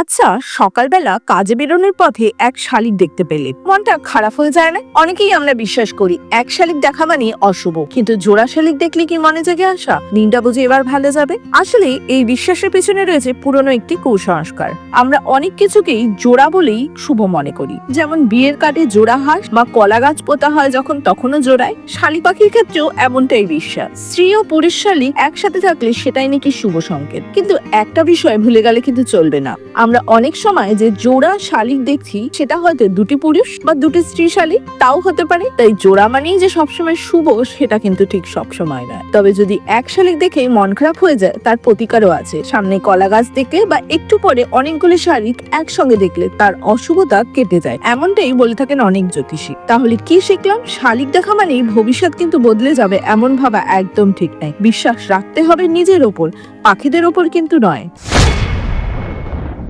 আচ্ছা সকালবেলা কাজে বেরোনোর পথে এক শালিক দেখতে পেলে। মনটা খারাপ হয়ে যায় না? অনেকেই আমরা বিশ্বাস করি, এক শালিক দেখা মানে অশুভ। কিন্তু জোড়া শালিক দেখলে কি মনে জেগে আসা? দিনটা বুঝে এবার ভালো যাবে? আসলে এই বিশ্বাসের পেছনে রয়েছে পুরনো একটি কুসংস্কার। আমরা অনেক কিছুকেই জোড়া বলেই শুভ মনে করি। যেমন বিয়ের কাটে জোড়া হাঁস বা কলা গাছ পোতা হয় যখন তখনও জোড়ায়। শালিক পাখির ক্ষেত্রেও এমনটাই বিশ্বাস। স্ত্রী ও পুরুষ শালিক একসাথে থাকলে সেটাই নাকি শুভ সংকেত। কিন্তু একটা বিষয় ভুলে গেলে কিন্তু চলবে না। আমরা অনেক সময় যে জোড়া শালিক দেখছি, সেটা হয়তো দুটি পুরুষ বা দুটি স্ত্রী শালিক, তাও হতে পারে। তাই জোড়া মানেই যে সবসময় শুভ, সেটা কিন্তু ঠিক সবসময় নয়। তবে যদি এক শালিক দেখে মন খারাপ হয়ে যায়, তার প্রতিকারও আছে। সামনে কলা গাছ দেখে বা একটু পরে অনেকগুলি শালিক একসঙ্গে দেখলে তার অশুভতা কেটে যায়। এমনটাই বলে থাকেন অনেক জ্যোতিষী। তাহলে কি শিখলাম? শালিক দেখা মানেই ভবিষ্যৎ কিন্তু বদলে যাবে এমন ভাবা একদম ঠিক নাই বিশ্বাস রাখতে হবে নিজের ওপর, পাখিদের ওপর কিন্তু নয়।